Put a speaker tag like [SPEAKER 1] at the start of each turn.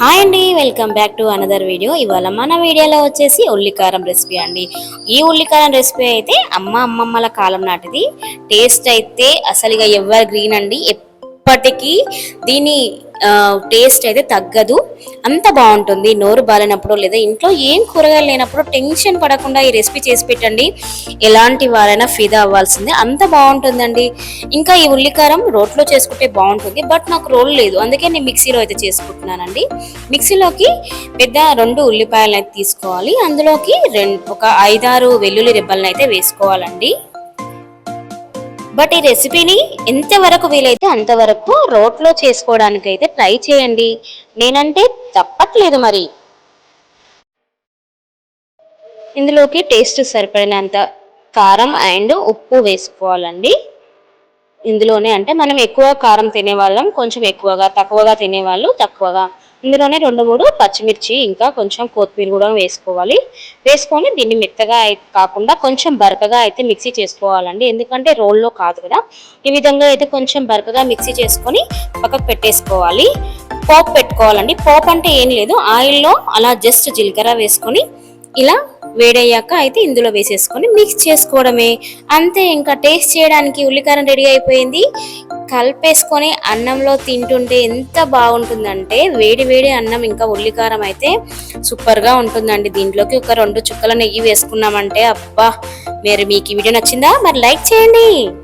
[SPEAKER 1] Hi అండి welcome back to another video. ఇవాళ మన వీడియోలో వచ్చేసి ఉల్లికారం రెసిపీ అండి. ఈ ఉల్లికారం రెసిపీ అయితే అమ్మ అమ్మమ్మల కాలం నాటిది. టేస్ట్ అయితే అసలు ఇక ఎవర్ గ్రీన్ అండి ఇప్పటికీ దీని టేస్ట్ అయితే తగ్గదు. అంత బాగుంటుంది నోరు బాలినప్పుడు లేదా ఇంట్లో ఏం కూరగాయలు లేనప్పుడు టెన్షన్ పడకుండా ఈ రెసిపీ చేసి పెట్టండి. ఎలాంటి వారైనా ఫిదా అవ్వాల్సిందే. అంత బాగుంటుందండి. ఇంకా ఈ ఉల్లికారం రోట్లో చేసుకుంటే బాగుంటుంది. బట్ నాకు రోల్ లేదు. అందుకే నేను మిక్సీలో అయితే చేసుకుంటున్నానండి. మిక్సీలోకి పెద్ద రెండు ఉల్లిపాయలు అయితే తీసుకోవాలి. అందులోకి రెండు ఒక ఐదారు వెల్లుల్లి రెబ్బలను అయితే వేసుకోవాలండి. బట్ ఈ రెసిపీని ఎంతవరకు వీలైతే అంతవరకు రోట్లో చేసుకోవడానికి అయితే ట్రై చేయండి. నేనంటే తప్పట్లేదు మరి. ఇందులోకి టేస్ట్ సరిపడినంత కారం అండ్ ఉప్పు వేసుకోవాలండి. ఇందులోనే అంటే మనం ఎక్కువ కారం తినేవాళ్ళం కొంచెం ఎక్కువగా తక్కువగా తినేవాళ్ళు తక్కువగా. ఇందులోనే రెండు మూడు పచ్చిమిర్చి ఇంకా కొంచెం కొత్తిమీర కూడా వేసుకోవాలి. వేసుకొని దీన్ని మెత్తగా కాకుండా కొంచెం బరకగా అయితే మిక్సీ చేసుకోవాలండి. ఎందుకంటే రోల్లో కాదు కదా. ఈ విధంగా అయితే కొంచెం బరకగా మిక్సీ చేసుకొని పక్కకు పెట్టేసుకోవాలి. పోపు పెట్టుకోవాలండి. పోపు అంటే ఏం లేదు. ఆయిల్లో అలా జస్ట్ జీలకర్ర వేసుకొని ఇలా వేడయ్యాక అయితే ఇందులో వేసేసుకొని మిక్స్ చేసుకోవడమే. అంతే ఇంకా టేస్ట్ చేయడానికి ఉల్లికారం రెడీ అయిపోయింది. కలిపేసుకొని అన్నంలో తింటుంటే ఎంత బాగుంటుందంటే వేడి వేడి అన్నం ఇంకా ఉల్లికారం అయితే సూపర్గా ఉంటుందండి. దీంట్లోకి ఒక రెండు చుక్కల నెయ్యి వేసుకున్నామంటే అబ్బా మీరు మీకు ఈ వీడియో నచ్చిందా? మరి లైక్ చేయండి.